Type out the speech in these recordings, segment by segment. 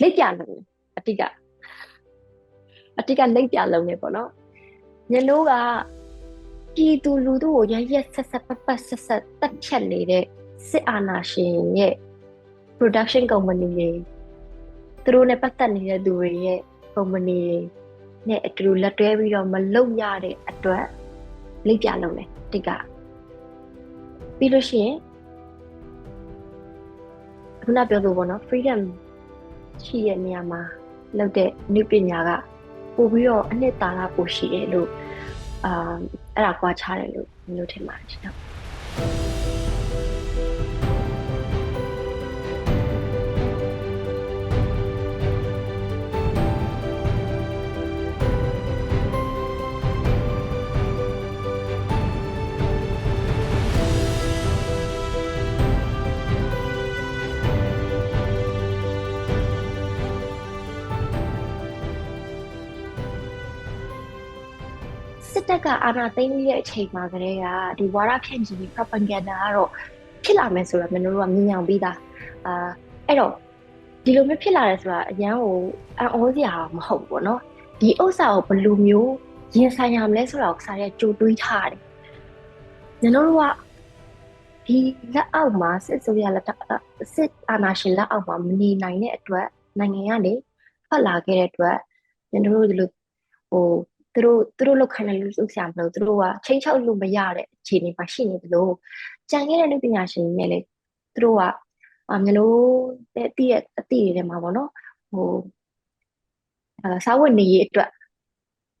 လိပ်ပြလုံးတယ်အတိကအတိကလိပ်ပြလုံးနေပေါ့နော်ညနိုးကပြည်သူလူထုကိုရရက်ဆက်ဆက်ပတ်ပတ်ဆက်ဆက်တက်ဖြတ်နေတဲ့စစ်အာဏာရှင်ရဲ့ production company တွေသူတို့နဲ့ပတ်သက်နေတဲ့သူတွေရဲ့ company တွေနဲ့အတူတူလက်တွဲပြီးတော့မလုပ်ရတဲ့အတွက်လိပ်ပြလုံးတယ်တိကပြီးလို့ရှိရင်ခုနပြောလို့ပေါ့နော် freedom ရှိတဲ့နေရာမှာလုပ်တဲ့နည်းပညာကပို့ပြီးတော့အနှစ်သာရပိုရှိတယ်လို့အာအဲ့ဒါကွာခြားတယ်လို့မျိုးထင်ပါတယ်ရှင် စစ်တပ်ကအာဏာသိမ်းပြီးတဲ့အချိန်မှာကလေးကဒီဝါရဖြန့်ချီ propaganda ကတော့ဖြစ်လာမယ်ဆိုတော့မင်းတို့ကမြင်အောင်ပြီးသားအာအဲ့တော့ဒီလိုမျိုးဖြစ်လာတယ်ဆိုတာအရန်ကိုအံ့ဩစရာမဟုတ်ဘူးပေါ့နော်ဒီဥစ္စာကိုဘယ်လိုမျိုးရင်ဆိုင်ရမလဲဆိုတာကိုစားရကြိုတွေးထားတယ်မင်းတို့ကဒီလက်အောက်မှာစစ်ဆိုရလက်စစ်အာဏာရှင်လက်အောက်မှာမနေနိုင်တဲ့အတွက်နိုင်ငံကနေထွက်လာခဲ့တဲ့အတွက်မင်းတို့ဒီလိုဟို သူတို့သူတို့လောက်ခိုင်းတယ်လို့လုပ်ဆရာမလို့သူတို့ကချိန်ချောက်လို့မရတဲ့အခြေအနေမှာရှိနေတယ်လို့ကြံခဲ့တဲ့လူပညာရှင်တွေနဲ့လေသူတို့ကအမျိုးလို့တဲ့တည့်ရဲ့အတိတွေထဲမှာပေါ့နော်ဟိုအဲစာဝတ်နေရေးအတွက်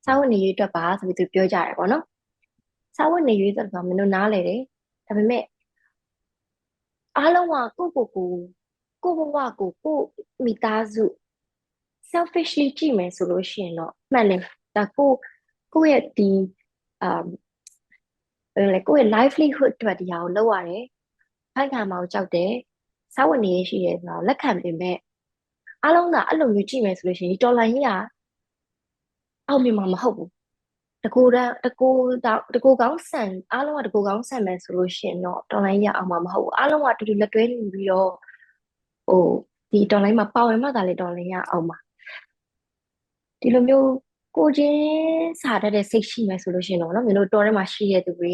စာဝတ်နေရေးအတွက်ပါဆိုပြီးသူပြောကြတယ်ပေါ့နော်စာဝတ်နေရေးဆိုတော့မင်းတို့နားလေတယ်ဒါပေမဲ့အားလုံးကကိုကိုကိုကိုဘဝကိုကိုမိသားစု selfishly ကြည့်မယ်ဆိုလို့ရှိရင်တော့မှန်တယ် ဒါကိုကိုယ့်ရဲ့ဒီအာဘယ်လိုလဲကိုယ့်ရဲ့ livelihood အတွက်တရားကိုလုပ်ရတယ်ဖိုက်ခံမှာကိုကြောက်တယ်စာဝတ်နေရရှိတယ်ဆိုတော့လက်ခံပေမဲ့အားလုံးကအဲ့လိုမျိုးကြည့်မယ်ဆိုလို့ရှိရင်ဒီတော်လိုင်းကြီးကအောင်မြင်မှာမဟုတ်ဘူးတကူတန်းတကူတောင်တကူကောင်းဆန်အားလုံးကတကူကောင်းဆန်မယ်ဆိုလို့ရှိရင်တော့တော်လိုင်းကြီးအောင်မှာမဟုတ်ဘူးအားလုံးကတူတူလက်တွဲနေပြီးတော့ဟိုဒီတော်လိုင်းမှာပါဝင်မှသာလေတော်လိုင်းရအောင်မှာဒီလိုမျိုး ကိုချင်းစားတတ်တဲ့စိတ်ရှိမယ်ဆိုလို့ရှိရင်တော့နော်မင်းတို့တော်ထဲမှာရှိတဲ့သူတွေ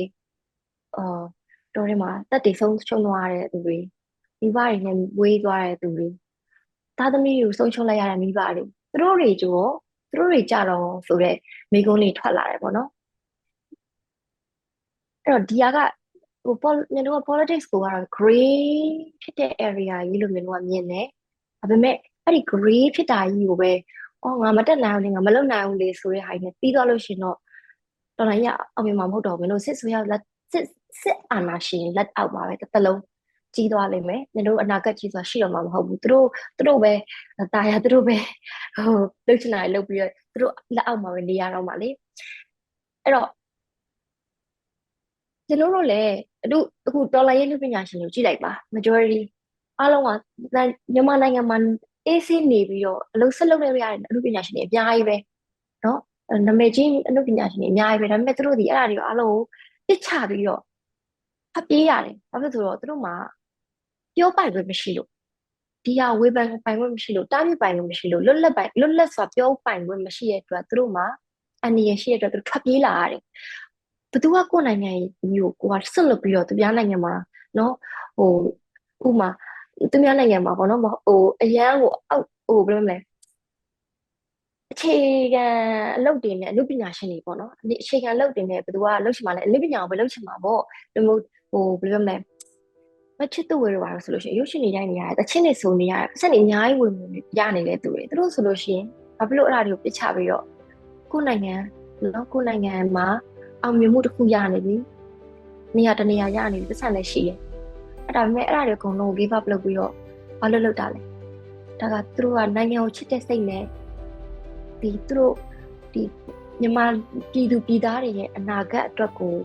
အာတော်ထဲမှာတက်တေဆုံးချုံသွားတဲ့သူတွေမိဘတွေနဲ့ဝေးသွားတဲ့သူတွေသားသမီးတွေကိုဆုံးရှုံးလိုက်ရတဲ့မိဘတွေသူတို့တွေကြတော့သူတို့တွေကြတော့ဆိုတော့မိကုန်းလေးထွက်လာတယ်ပေါ့နော်အဲ့တော့ဒီဟာကဟို pol မြန်တို့က politics ကိုကတော့ gray ဖြစ်တဲ့ area ကြီးလို့မြန်တို့ကမြင်တယ်ဒါပေမဲ့အဲ့ဒီ gray ဖြစ်တာကြီးကိုပဲ အော်ငါမတက်နိုင်ဘူးလေငါမလုပ်နိုင်ဘူးလေဆိုတဲ့ဟာကြီးနဲ့ပြီးသွားလို့ရှိရင်တော့တော်တော်ကြီးအောင်မြင်မှာမဟုတ်တော့ဘူးမင်းတို့စစ်ဆိုရလက်စစ်စစ်အာဏာရှင်လက်အောက်ပါပဲတစ်သလုံးကြီးသွားလိမ့်မယ်မင်းတို့အနာဂတ်ကြီးဆိုတာရှိတော့မှာမဟုတ်ဘူးသူတို့သူတို့ပဲတာယာသူတို့ပဲဟိုလှုပ်ချင်တာလှုပ်ပြီးတော့သူတို့လက်အောက်မှာပဲနေရတော့မှာလေအဲ့တော့ကျွန်တော်တို့လည်းအခုအခုဒေါ်လာရေးလူပညာရှင်တွေကိုကြည့်လိုက်ပါ majority အားလုံးကမြန်မာနိုင်ငံမှာ အေးဆေးနေပြီးတော့အလုပ်ဆက်လုပ်နေရတဲ့အမှုပညာရှင်တွေအများကြီးပဲเนาะနာမည်ကြီးအမှုပညာရှင်တွေအများကြီးပဲဒါပေမဲ့သူတို့ဒီအဲ့ဒါတွေကိုအားလုံးကိုပစ်ချပြီးတော့ဖပ်ပြေးရတယ်ဘာဖြစ်လို့ဆိုတော့သူတို့မှာပြောပိုင်ခွင့်မရှိလို့ဒီဟာဝေဖန်ပိုင်ခွင့်မရှိလို့တားမြစ်ပိုင်ခွင့်မရှိလို့လွတ်လပ်ပိုင်လွတ်လပ်စွာပြောပိုင်ခွင့်မရှိတဲ့အတွက်သူတို့မှာအန္တရာယ်ရှိတဲ့အတွက်သူတို့ထွက်ပြေးလာရတယ်ဘသူကကိုယ်နိုင်ငံမျိုးကိုကဆွတ်လွတ်ပြီးတော့သူများနိုင်ငံမှာเนาะဟိုဥမာ သူများနိုင်ငံမှာပေါ့နော်ဟိုအရန်ကိုအောက်ဟိုဘယ်လိုမလဲအခြေခံအလုပ်တွေနဲ့အနုပညာရှင်တွေပေါ့နော်အခြေခံအလုပ်တွေနဲ့ဘယ်သူကလုပ်ချင်မှလဲအနုပညာကိုပဲလုပ်ချင်မှာပေါ့ဒီလိုဟိုဘယ်လိုမလဲမချစ်သူဝေရပါလို့ဆိုလို့ရှိရင်ရုပ်ရှင်တွေရိုက်နေရတယ်တချင်းတွေစုံနေရတယ်အဆက်တွေအများကြီးဝင်ဝင်ရနေတဲ့သူတွေသူတို့ဆိုလို့ရှိရင်ဘာဖြစ်လို့အဲ့ဒါတွေကိုပြစ်ချပြီးတော့ကိုယ်နိုင်ငံနော်ကိုယ်နိုင်ငံမှာအောင်မြင်မှုတစ်ခုရနေပြီနေရာတနေရာရနေပြီပတ်စံလည်းရှိတယ် အဲ့ဒါပေမဲ့အဲ့ဒါတွေအကုန်လုံး give up လုပ်ပြီးတော့ဘာလို့လုပ်တာလဲဒါကသူတို့ကနိုင်ငံကိုချစ်တဲ့စိတ်နဲ့ဒီသူတို့ဒီမြန်မာပြည်သူပြည်သားတွေရဲ့အနာဂတ်အတွက်ကို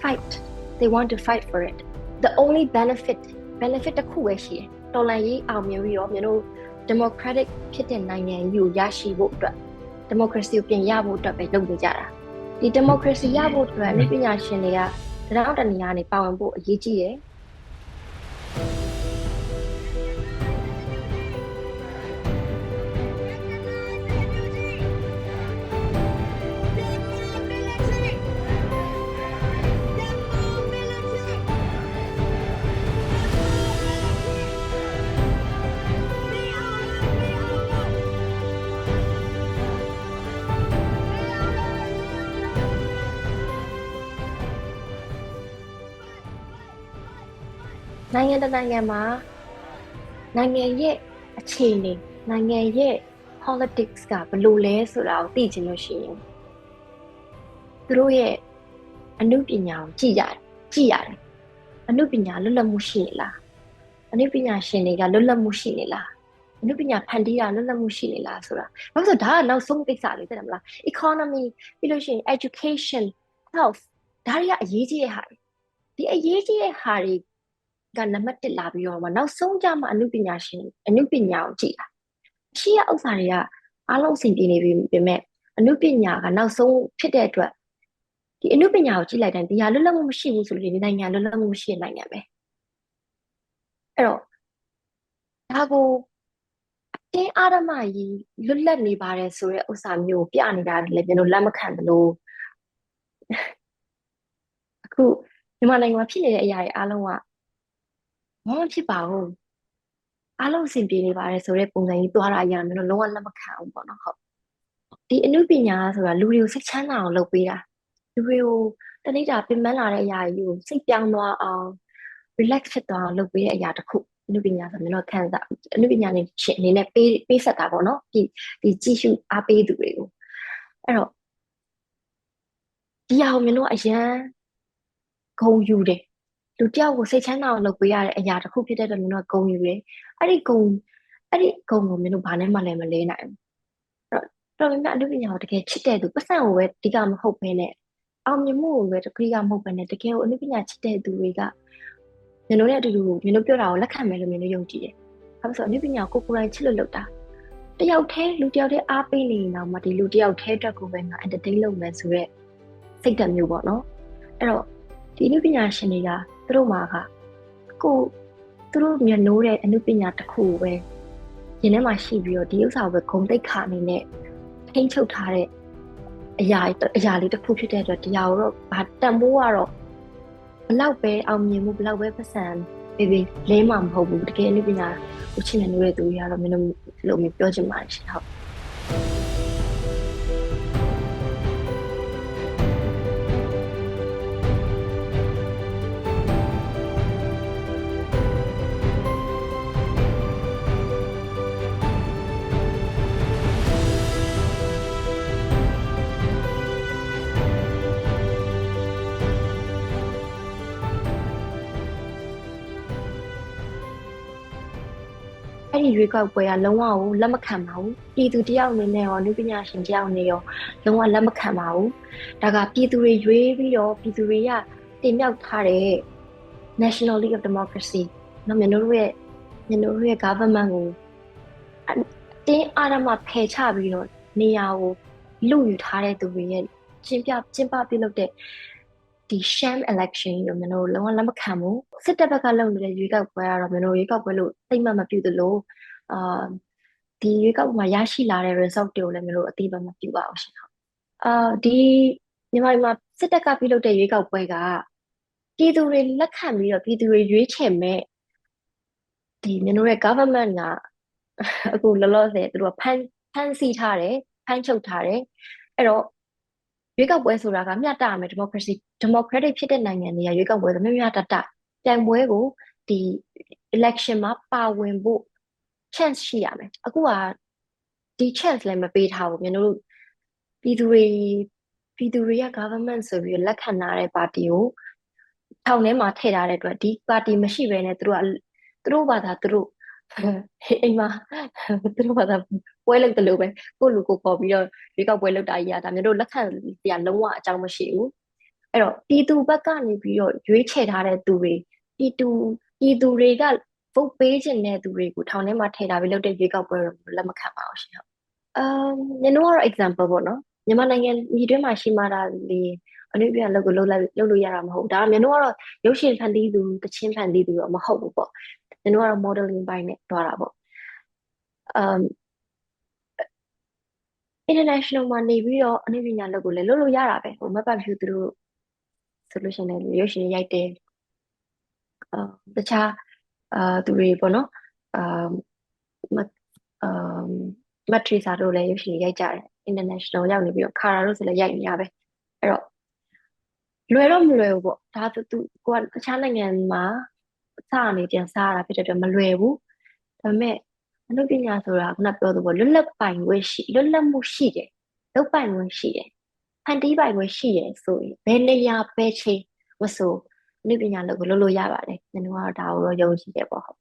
fight they want to fight for it the only benefit benefit တစ်ခုပဲရှိတယ်တော်လန်ရေးအောင်မြင်ပြီးတော့မျိုးတို့ democratic ဖြစ်တဲ့နိုင်ငံကြီးကိုရရှိဖို့အတွက် democracy ကိုပြင်ရဖို့အတွက်ပဲလုပ်နေကြတာဒီ democracy ရဖို့အတွက်လူပညာရှင်တွေက တောင်တနေရာနေပါဝင်ဖို့အရေးကြီးတယ် နိုင်ငံတစ်နိုင်ငံမှာနိုင်ငံရဲ့အခြေအနေနိုင်ငံရဲ့ politics ကဘယ်လိုလဲဆိုတာကိုသိချင်လို့ရှိရင်သူတို့ရဲ့အမှုပညာကိုကြည့်ရတယ်ကြည့်ရတယ်အမှုပညာလွတ်လပ်မှုရှိနေလားအမှုပညာရှင်တွေကလွတ်လပ်မှုရှိနေလားအမှုပညာဖန်တီးတာလွတ်လပ်မှုရှိနေလားဆိုတာဘာလို့ဆိုဒါကနောက်ဆုံးကိစ္စလေးသိတယ်မလား economy ပြီးလို့ရှိရင် education health ဒါတွေကအရေးကြီးတဲ့ဟာတွေဒီအရေးကြီးတဲ့ဟာတွေ ကနံပါတ်1လာပြီးတော့မှနောက်ဆုံးကြမှာအမှုပညာရှင်အမှုပညာကိုကြည့်တာရှိရဥစ္စာတွေကအားလုံးအဆင်ပြေနေပြီပြင်မဲ့အမှုပညာကနောက်ဆုံးဖြစ်တဲ့အတွက်ဒီအမှုပညာကိုကြည့်လိုက်တိုင်းဒီဟာလွတ်လပ်မှုမရှိဘူးဆိုလို့ဒီနိုင်ငံလွတ်လပ်မှုမရှိတဲ့နိုင်ငံပဲအဲ့တော့ဒါကိုအတင်းအာရမကြီးလွတ်လပ်နေပါတယ်ဆိုတဲ့ဥစ္စာမျိုးပြနေတာလည်းကျွန်တော်လက်မခံသလိုအခုမြန်မာနိုင်ငံမှာဖြစ်နေတဲ့အရာတွေအားလုံးက ဘာမှဖြစ်ပါဘူးအားလုံးအဆင်ပြေနေပါတယ်ဆိုတဲ့ပုံစံကြီးသွားတာအရာမျိုးလုံးဝလက်မခံဘူးပေါ့နော်ဟုတ်ဒီအမှုပညာဆိုတာလူတွေကိုစိတ်ချမ်းသာအောင်လုပ်ပေးတာလူတွေကိုတနေ့တာပင်ပန်းလာတဲ့အရာကြီးကိုစိတ်ပြောင်းသွားအောင် relax ဖြစ်သွားအောင်လုပ်ပေးတဲ့အရာတစ်ခုအမှုပညာဆိုမျိုးတော့ခံစားအမှုပညာနဲ့ရှင်အနေနဲ့ပေးပေးဆက်တာပေါ့နော်ဒီဒီကြည့်ရှုအားပေးသူတွေကိုအဲ့တော့ဒီအရာကိုမျိုးတော့အရန်ဂုံယူတယ် လူတယောက်ကိုစိတ်ချမ်းသာအောင်လုပ်ပေးရတဲ့အရာတစ်ခုဖြစ်တဲ့အတွက်မျိုးတော့ဂုံယူတယ်အဲ့ဒီဂုံအဲ့ဒီဂုံကိုမျိုးတို့ဘာနဲ့မှလည်းမလဲနိုင်ဘူးအဲ့တော့တော်တော်များများအမှုပညာကိုတကယ်ချစ်တဲ့သူပတ်စံကိုပဲအဓိကမဟုတ်ဘဲနဲ့အောင်မြင်မှုကိုပဲတကယ်ကမဟုတ်ဘဲနဲ့တကယ်ကိုအမှုပညာချစ်တဲ့သူတွေကမျိုးတို့နဲ့အတူတူမျိုးတို့ပြောတာကိုလက်ခံမယ်လို့မျိုးတို့ယုံကြည်တယ်။ဘာလို့ဆိုအမှုပညာကိုကိုယ်ကိုယ်တိုင်ချစ်လို့လုပ်တာတယောက်တည်းလူတယောက်တည်းအားပေးနေရင်တော့မှဒီလူတယောက်တည်းအတွက်ကိုပဲငါ entertain လုပ်မယ်ဆိုရက်စိတ်ဓာတ်မျိုးပေါ့နော်အဲ့တော့ဒီအမှုပညာရှင်တွေက သူတို့မှာကကိုသူတို့မျက်နှိုးတဲ့အမှုပညာတစ်ခုပဲရင်ထဲမှာရှိပြီးတော့ဒီဥစ္စာကိုပဲဂုံတိတ်ခါအနေနဲ့ထိန်းချုပ်ထားတဲ့အရာအရာလေးတစ်ခုဖြစ်တဲ့အတွက်တရားတော့ဘာတန်ဖိုးကတော့ဘလောက်ပဲအောင်မြင်မှုဘလောက်ပဲပတ်စံဘေဘေလဲမှာမဟုတ်ဘူးတကယ်အမှုပညာကိုချစ်နေလို့တဲ့သူတွေကတော့မင်းတို့လို့မျိုးပြောချင်ပါတယ်ရှင်ဟုတ် အဲ့ဒီရွေးကောက်ပွဲကလုံးဝကိုလက်မခံပါဘူးပြည်သူတယောက်အနေနဲ့ရောလူပညာရှင်တယောက်အနေရောလုံးဝလက်မခံပါဘူးဒါကပြည်သူတွေရွေးပြီးတော့ပြည်သူတွေကတင်မြှောက်ထားတဲ့ National League of Democracy နော်မြန်တို့ရဲ့မြန်တို့ရဲ့ government ကိုအတင်းအာရမဖယ်ချပြီးတော့နေရာကိုလူယူထားတဲ့သူတွေရဲ့ကျင်းပကျင်းပပြုလုပ်တဲ့ ဒီ sham election ကိုမင်းတို့လုံးဝလက်မခံဘူးစစ်တပ်ဘက်ကလုပ်နေတဲ့ရွေးကောက်ပွဲကတော့မင်းတို့ရွေးကောက်ပွဲလို့သိမှမပြုသလိုအာဒီရွေးကောက်ပွဲမှာရရှိလာတဲ့ result တွေကိုလည်းမင်းတို့အတိအကျမပြုပါဘူးရှင်အာဒီမြန်မာပြည်မှာစစ်တပ်ကပြုလုပ်တဲ့ရွေးကောက်ပွဲကပြည်သူတွေလက်ခံပြီးတော့ပြည်သူတွေရွေးချယ်မဲ့ဒီမင်းတို့ရဲ့ government ကအခုလောလောဆယ်သူတို့ကဖမ်းဖမ်းဆီးထားတယ်ဖမ်းချုပ်ထားတယ်အဲ့တော့ ရွေးကောက်ပွဲဆိုတာကမျှတရမယ် democracy democratic ဖြစ်တဲ့နိုင်ငံတွေကရွေးကောက်ပွဲဆိုမျှမျှတတပြိုင်ပွဲကိုဒီ election မှာပါဝင်ဖို့ chance ရှိရမယ်အခုကဒီ chance လည်းမပေးထားဘူးမြန်တို့ပြည်သူတွေပြည်သူတွေက government ဆိုပြီးလက်ခံထားတဲ့ပါတီကိုထောင်ထဲမှာထည့်ထားတဲ့အတွက်ဒီပါတီမရှိဘဲနဲ့သူတို့ကသူတို့ဘာသာသူတို့ အိမ်မှာသူတို့ဘာသာပွဲလုပ်တယ်လို့ပဲကိုလူကိုပေါ်ပြီးတော့ရွေးကောက်ပွဲလုပ်တာကြီးอ่ะဒါမျိုးတို့လက်ခံတရားလုံးဝအကြောင်းမရှိဘူးအဲ့တော့ပြည်သူဘက်ကနေပြီးတော့ရွေးချယ်ထားတဲ့သူတွေပြည်သူပြည်သူတွေက vote ပေးခြင်းတဲ့သူတွေကိုထောင်ထဲမှာထည့်ထားပြီးလုပ်တဲ့ရွေးကောက်ပွဲတော့လက်မခံပါဘူးရှင်ဟုတ်အမ်ညနိုကတော့ example ပေါ့နော်မြန်မာနိုင်ငံပြည်တွင်းမှာရှိမှတာလေအနည်းပြန်လုပ်ကိုလုပ်လိုက်လုပ်လို့ရတာမဟုတ်ဒါကမြန်တို့ကတော့ရုပ်ရှင်ဖန်တီးသူတချင်းဖန်တီးသူတော့မဟုတ်ဘူးပေါ့ ကျွန်တော်ကတော့ modeling ဘိုင်းနဲ့တွားတာပေါ့ um international မှာနေပြီးတော့အနည်းပညာလုပ်ကိုလည်းလုပ်လို့ရတာပဲဟိုမပတ်ဖြူသူတို့ဆိုလို့ရှိရင်လည်းရုပ်ရှင်ရိုက်တယ်အာတခြားအာသူတွေပေါ့နော်အာမအာမက်ထရီစာတို့လည်းရုပ်ရှင်ရိုက်ကြတယ် international ရောက်နေပြီးတော့ခါရာတို့ဆိုလည်းရိုက်နေရပဲအဲ့တော့လွယ်တော့မလွယ်ဘူးပေါ့ဒါသူသူကိုကတခြားနိုင်ငံမှာ စကနေပြန်စားရတာဖြစ်တဲ့အတွက်မလွယ်ဘူးဒါပေမဲ့အနုပညာဆိုတာခုနပြောသလိုလွတ်လပ်ပိုင်ခွင့်ရှိလွတ်လပ်မှုရှိတယ်လုပ်ပိုင်ခွင့်ရှိတယ်ဖန်တီးပိုင်ခွင့်ရှိတယ်ဆိုရင်ဘယ်နေရာပဲချင်းမဆိုအနုပညာလုပ်ကိုလုပ်လို့ရပါတယ်ကျွန်တော်ကတော့ဒါကိုတော့ယုံကြည်တယ်ပေါ့ဟုတ်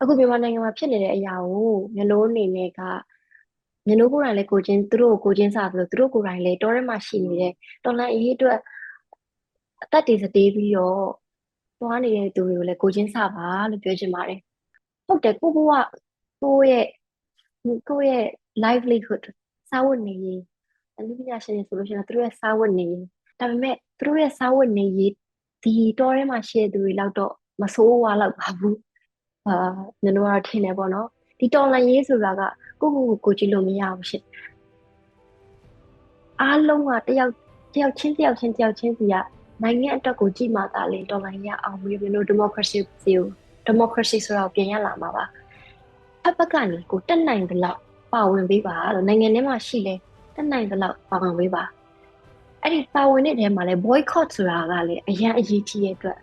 အခုမြန်မာနိုင်ငံမှာဖြစ်နေတဲ့အရာကိုမျိုးလုံးအနေနဲ့ကမျိုးလုံးကိုယ်တိုင်လည်းကိုချင်းသူတို့ကိုချင်းစားသလိုသူတို့ကိုယ်တိုင်လည်းတောထဲမှာရှိနေတဲ့တော်လန်အရေးအတွက်အသက်တွေစတေးပြီးတော့ သွားနေတဲ့သူတွေကိုလည်းကိုချင်းစားပါလို့ပြောချင်ပါတယ်ဟုတ်တယ်ကိုကကိုရဲ့ကိုရဲ့ livelihood စာဝတ်နေရေးအနုပညာရှင်တွေဆိုလို့ရှိရင်သူတို့ရဲ့စာဝတ်နေရေးဒါပေမဲ့သူတို့ရဲ့စာဝတ်နေရေးဒီတောထဲမှာရှိတဲ့သူတွေလောက်တော့မဆိုးဝါးလောက်ပါဘူးအာညနေကတော့ထင်တယ်ပေါ့နော်ဒီတော်လန်ရေးဆိုတာကကိုကိုကိုကိုကြည့်လို့မရဘူးရှင်အားလုံးကတယောက်တယောက်ချင်းတယောက်ချင်းတယောက်ချင်းစီက နိုင်ငံအတွက်ကိုကြည့်မှသာလေတော်လန်ရေးအောင်ပြီးပြီးလို့ဒီမိုကရေစီစီကိုဒီမိုကရေစီဆိုတာကိုပြင်ရလာမှာပါဖက်ဖက်ကနေကိုတက်နိုင်တယ်လို့ပါဝင်ပေးပါလို့နိုင်ငံထဲမှာရှိလဲတက်နိုင်တယ်လို့ပါဝင်ပေးပါအဲ့ဒီပါဝင်တဲ့ထဲမှာလဲ boycott ဆိုတာကလည်းအရန်အရေးကြီးတဲ့အတွက်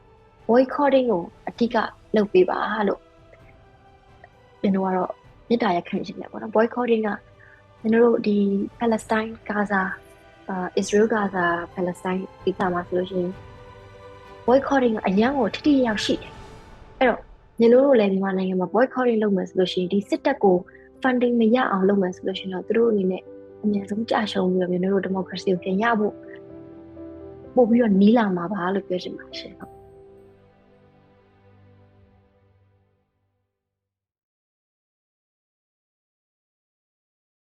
boycotting ကိုအဓိကလုပ်ပေးပါလို့ကျွန်တော်ကတော့မေတ္တာရက်ခံရှင်တယ်ပေါ့နော် boycotting ကကျွန်တော်တို့ဒီ Palestine Gaza အာ Israel Gaza Palestine ဒီကမှာဆိုလို့ရှိရင် boycotting ကအရန်ကိုထိထိရောက်ရှိတယ်အဲ့တော့ညီတို့တို့လည်းမြန်မာနိုင်ငံမှာ boycotting လုပ်မယ်ဆိုလို့ရှိရင်ဒီစစ်တပ်ကို funding မရအောင်လုပ်မယ်ဆိုလို့ရှိရင်တော့သူတို့အနေနဲ့အများဆုံးကြာရှုံးပြီးတော့ညီတို့တို့ democracy ကိုပြန်ရဖို့ပို့ပြီးတော့နီးလာမှာပါလို့ပြောချင်ပါတယ်ရှင်ဟုတ်